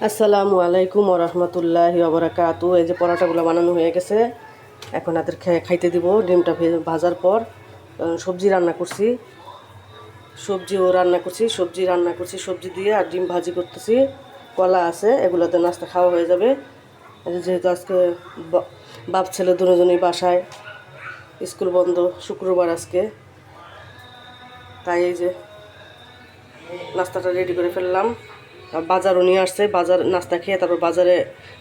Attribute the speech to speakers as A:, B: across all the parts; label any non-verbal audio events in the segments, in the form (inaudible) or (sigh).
A: আসসালামু আলাইকুম রহমতুল্লাহ ওবরাকাতু এই যে পরোটাগুলো বানানো হয়ে গেছে, এখন খে- খাইতে দিব, ডিমটা ভাজার পর সবজি রান্না করছি। সবজিও রান্না করছি, সবজি রান্না করছি, সবজি দিয়ে আর ডিম ভাজি করতেছি। কলা আছে, এগুলোতে নাস্তা খাওয়া হয়ে যাবে। যেহেতু আজকে বাপ, ছেলে দুজনই বাসায়, স্কুল বন্ধ, শুক্রবার আজকে। তাই এই যে নাস্তাটা রেডি করে ফেললাম। বাজারও নিয়ে আসছে, বাজার নাস্তা খেয়ে তারপর বাজারে,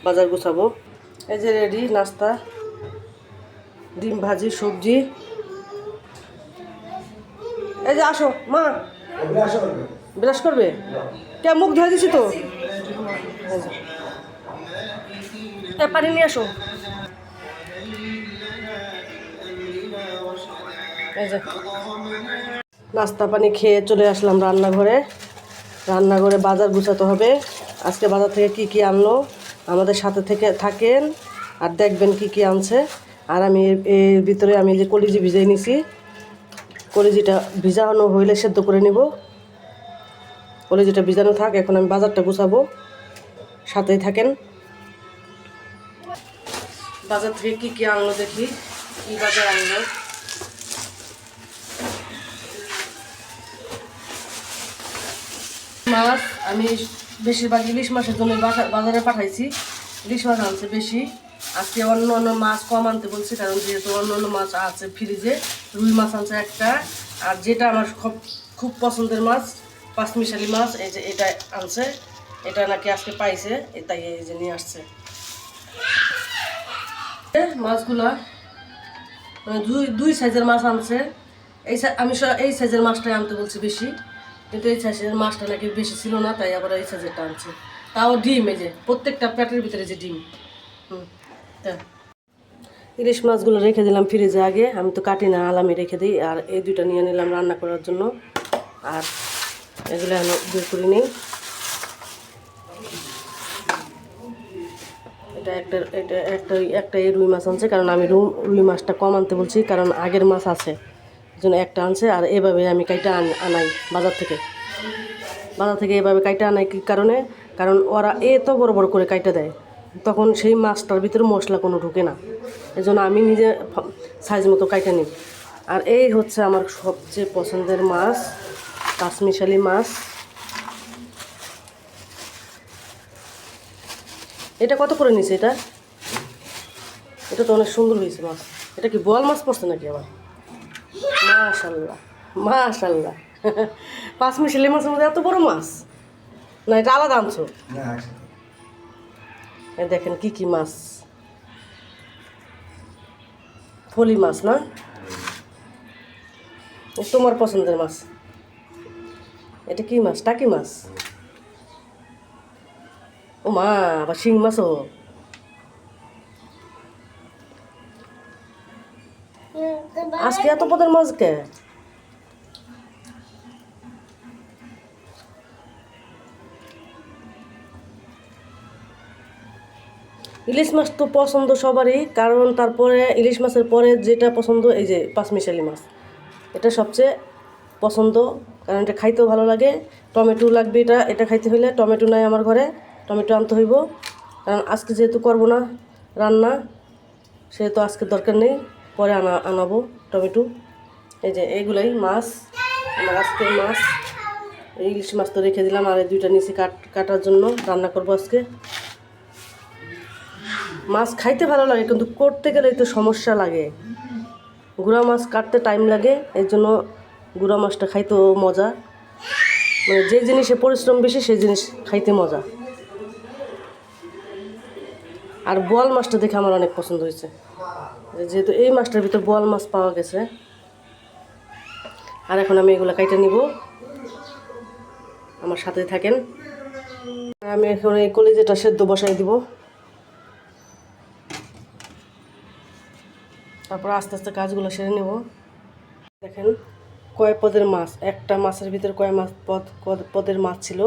A: বাজার গুছাবো। এই যে রেডি নাস্তা, ডিম ভাজি, সবজি। এই যে আসো, মা। ব্রাশ করবে? কে মুখ ধুয়ে দিছি তো? পানি নিয়ে আসো? এই যে, নাস্তা পানি খেয়ে চলে আসলাম রান্নাঘরে। রান্নাঘরে বাজার গুছাতে হবে। আজকে বাজার থেকে কি কি আনলো, আমাদের সাথে থেকে থাকেন আর দেখবেন কি কি আনছে। আর আমি এর- ভিতরে আমি যে কলিজি ভিজাই নিছি, কলিজিটা ভিজানো হইলে সেদ্ধ করে নিব। কলিজিটা ভিজানো থাক, এখন আমি বাজারটা গুছাবো। সাথেই থাকেন। বাজার থেকে কি কি আনলো দেখি, কি বাজার আনলো? মাছ, আমি বেশিরভাগ ইলিশ মাছের জন্য বাজারে পাঠাইছি। ইলিশ মাছ আনছে বেশি। আজকে অন্য অন্য মাছ কম আনতে বলছি, কারণ যেহেতু অন্য অন্য মাছ আছে ফ্রিজে রুই মাছ আনছে একটা। আর যেটা আমার খুব খুব পছন্দের মাছ পাঁচমিশালি মাছ, এই যে এটা আনছে। এটা নাকি আজকে পাইছে, এ তাই এই যে নিয়ে আসছে। মাছগুলা মানে দুই দুই সাইজের মাছ আনছে। এই আমি এই সাইজের মাছটাই আনতে বলছি বেশি। কিন্তু এই সাইজের মাছটা নাকি বেশি ছিল না, তাই আবার এই সাইজেরটা আনছে তাও ডিম, এই যে প্রত্যেকটা প্যাটের ভিতরে যে ডিম। হুম, তা। ইলিশ মাছগুলো রেখে দিলাম ফ্রিজে আগে, আমি তো কাটি না, আলামি রেখে দিই, আর এই দুইটা নিয়ে নিলাম রান্না করার জন্য। আর এগুলো আমি বের করে নিই। এটা একটা এটা একটা একটা এই রুই মাছ আনছে, কারণ আমি রুই মাছটা কম আনতে বলছি, কারণ আগের মাছ আছে। জন্য একটা আনছে, আর এভাবে আমি কাইটা আন- আনাই বাজার থেকে। বাজার থেকে এভাবে কাইটা আনাই কি কারণে? কারণ ওরা এত বড় বড় করে কাইটা দেয়, তখন সেই মাছটার ভিতরে মশলা কোনো ঢুকে না। এই জন্য আমি নিজে সাইজ মতো কাইটা নিই। আর এই হচ্ছে আমার সবচেয়ে পছন্দের মাছ কাশ্মীশালি মাছ। এটা কত করে নিছে এটা? এটা তো অনেক সুন্দর হয়েছে মাছ। এটা কি বোয়াল মাছ পড়ছে নাকি আবার? মাশাল্লাহ মাশাল্লাহ পাঁচ মিশালি মাছের মধ্যে এত বড় মাছ? না এটা আলাদা আনছো? দেখেন কি কি মাছ। ফলি মাছ না? তোমার পছন্দের মাছ। এটা কি মাছ? টাকি মাছ? ও মা আবার শিং মাছও। আজকে এত পদের মাছ কে ইলিশ মাছ তো পছন্দ সবারই, কারণ তারপরে ইলিশ মাছের পরে যেটা পছন্দ, এই যে পাঁচমিশালি মাছ। এটা সবচেয়ে পছন্দ, কারণ এটা খাইতেও ভালো লাগে। টমেটো লাগবে এটা এটা খাইতে হইলে টমেটো নাই আমার ঘরে, টমেটো আনতে হইব। কারণ আজকে যেহেতু করব না রান্না, সেহেতু আজকে দরকার নেই। পরে আনা, আনাবো টমেটো। এই যে এইগুলাই মাছ আজকের মাছ। ইলিশ মাছ তো রেখে দিলাম, আর এই দুইটা নিচে কাট, কাটার জন্য রান্না করব আজকে। মাছ খাইতে ভালো লাগে, কিন্তু করতে গেলে একটু সমস্যা লাগে। গুঁড়া মাছ কাটতে টাইম লাগে, এর জন্য গুঁড়া মাছটা খাইতেও মজা। মানে যে জিনিসে পরিশ্রম বেশি, সেই জিনিস খাইতে মজা। আর বোয়াল মাছটা দেখে আমার অনেক পছন্দ হয়েছে। যেহেতু এই মাছটার ভিতর বোয়াল মাছ পাওয়া গেছে, আর এখন আমি এগুলো কাইটে নিব। আমার সাথে থাকেন। আমি এখন এই কলিজাটা সেদ্ধ বসাই দিব। তারপর আস্তে আস্তে কাজগুলো সেরে নেব। দেখেন, কয় পদের মাছ? একটা মাছের ভিতরে কয় মাছ পদ পদের মাছ ছিল?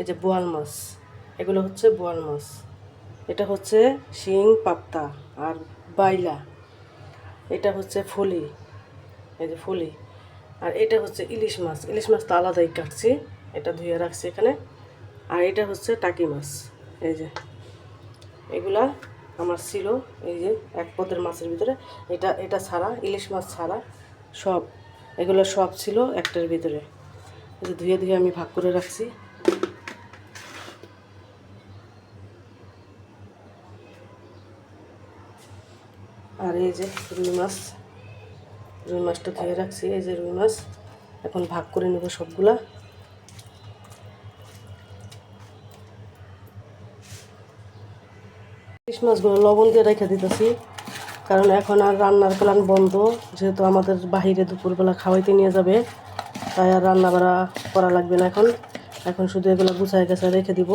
A: এই যে বোয়াল মাছ। এগুলো হচ্ছে বোয়াল মাছ। এটা হচ্ছে শিং পাপ্তা আর বাইলা। এটা হচ্ছে ফলি, এই যে ফলি। আর এটা হচ্ছে ইলিশ মাছ ইলিশ মাছ তো আলাদাই কাটছি, এটা ধুয়ে রাখছি এখানে। আর এটা হচ্ছে টাকি মাছ, এই যে। এগুলা আমার ছিল, এই যে এক পদের মাছের ভিতরে। এটা এটা ছাড়া, ইলিশ মাছ ছাড়া সব, এগুলো সব ছিল একটার ভিতরে। এই যে ধুয়ে ধুয়ে আমি ভাগ করে রাখছি। এই যে রুই মাছ, রুই মাছটা ধুয়ে রাখছি, এই যে রুই মাছ। এখন ভাগ করে নেব সবগুলা। ইলিশ মাছগুলো লবণ দিয়ে রেখে দিতেছি, কারণ এখন আর রান্নার প্ল্যান বন্ধ। যেহেতু আমাদের বাহিরে দুপুরবেলা খাওয়াইতে নিয়ে যাবে, তাই আর রান্না করা করা লাগবে না এখন। এখন শুধু এগুলো গুছায় গেছায় রেখে দিব।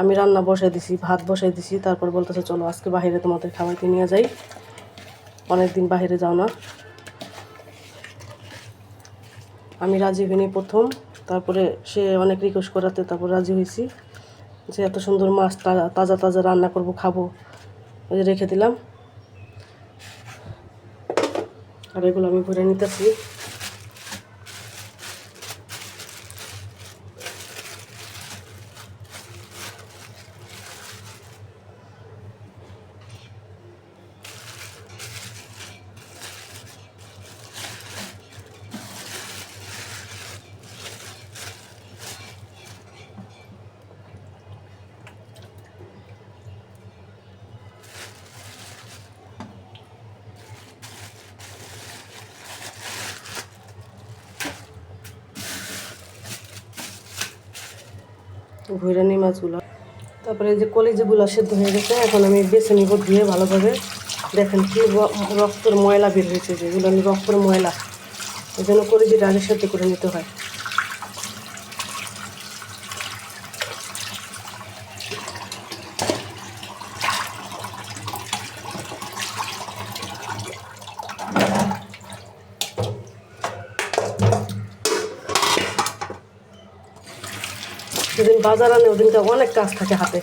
A: আমি রান্না বসাই দিছি, ভাত বসাই দিছি, তারপর বলতেছে, চলো আজকে বাহিরে তোমাদের খাওয়াইতে নিয়ে যাই। অনেক দিন বাহিরে যাও না। আমি রাজি হইনি প্রথম, তারপরে সে অনেক রিকোয়েস্ট করাতে, তারপর রাজি হয়েছি যে এত সুন্দর মাছ তাজা তাজা তাজা রান্না করব, খাব। ওই রেখে দিলাম। আর এগুলো আমি ভরে নিতেছি। ভৈরানি মাছগুলো তারপরে যে কলেজেগুলো সেদ্ধ হয়ে গেছে, এখন আমি বেছে নিব ধুয়ে ভালোভাবে। দেখেন কি রক্তর রক্তের ময়লা বের হয়েছে, যেগুলো আমি রক্তের ময়লা। এই জন্য কলেজিটা আগে সেদ্ধ করে নিতে হয়। যেদিন বাজার আনে ওদিনটা অনেক কাজ থাকে হাতে।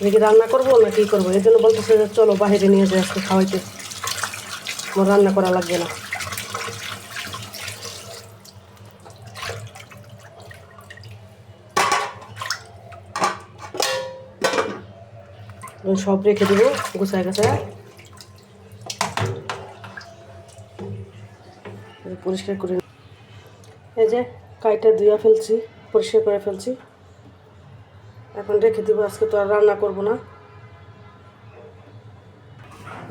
A: এদিকে রান্না করব না কি করব? এই জন্য বলতেছে যে চলো বাইরে নিয়ে যাই আজকে খাওয়াইতে। আমার রান্না করা লাগবে না। সব রেখে দেবো, গুছায় গাছায়। পরিষ্কার করে এই যে কাইটা ধুয়া ফেলছি, পরিষ্কার করে ফেলছি। এখন রেখে দিব, আজকে তো আর রান্না করব না।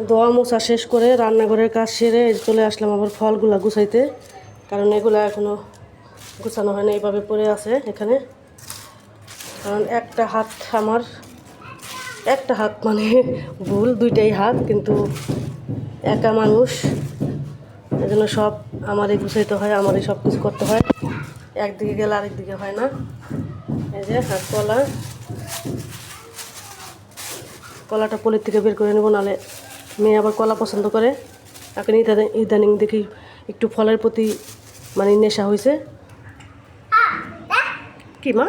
A: দোয়া মোছা শেষ করে রান্নাঘরের কাজ সেরে চলে আসলাম আবার ফলগুলা গুছাইতে, কারণ এগুলা এখনও গুছানো হয় না, এইভাবে পড়ে আছে এখানে। কারণ একটা হাত আমার, একটা হাত মানে ভুল, দুইটাই হাত, কিন্তু একা মানুষ এই জন্য সব আমারই গুছাইতে হয় আমারই সব কিছু করতে হয়। একদিকে গেলে আরেকদিকে হয় না। এই যে হাত কলা কলাটা পলির থেকে বের করে নেব নাহলে মেয়ে আবার কলা পছন্দ করে। এখন ইদানিং দেখি একটু ফলের প্রতি মানে নেশা হয়েছে কি মা?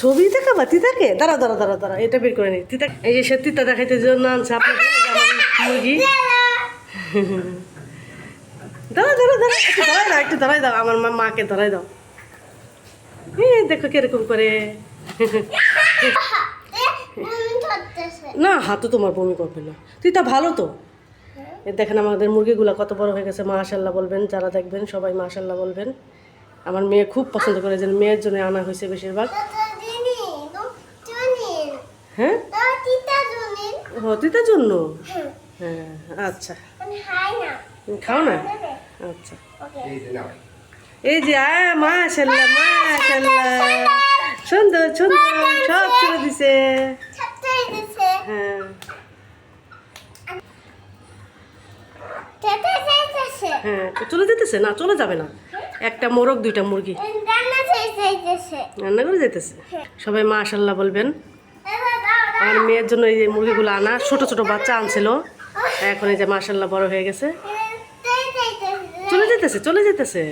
B: ছবি দেখাবো?
A: তিতাকে? দাঁড়া দাঁড়া দাঁড়া দাঁড়া, এটা বের করে নি। তিতা, এই যে সে তিতা দেখাইতে জন্য আনছে মুরগি। দাঁড়া দাঁড়া দাঁড়া, একটু দাও, একটু দাঁড়াই দাও, আমার মাকে দাঁড়াই দাও। এই দেখো কীরকম করে। (laughs) না হাতও তোমার বমি করবে না। তিতা ভালো তো? এই দেখেন আমাদের মুরগিগুলো কত বড় হয়ে গেছে মাশাল্লাহ বলবেন যারা দেখবেন সবাই মাশাল্লাহ বলবেন। আমার মেয়ে খুব পছন্দ করে যে মেয়ের জন্য আনা হয়েছে বেশিরভাগ। হ্যাঁ? ও তিতার জন্য? হ্যাঁ আচ্ছা। খাও না? আচ্ছা। এই যে আয় মাশাল্লাহ মাশাল্লাহ সুন্দর সুন্দর সব ছেড়ে দিছে। হ্যাঁ। হ্যাঁ চলে যেতেছে? না চলে যাবে না। একটা মোরগ দুইটা মুরগি।
B: রান্না
A: করে যেতেছে? সবাই মাশাল্লাহ বলবেন। আমার মেয়ের জন্য এই যে মুরগিগুলো আনা ছোট ছোট বাচ্চা আনছিল। এখন এই যে মাশাল্লাহ বড় হয়ে গেছে। চলে যেতেছে চলে যেতেছে।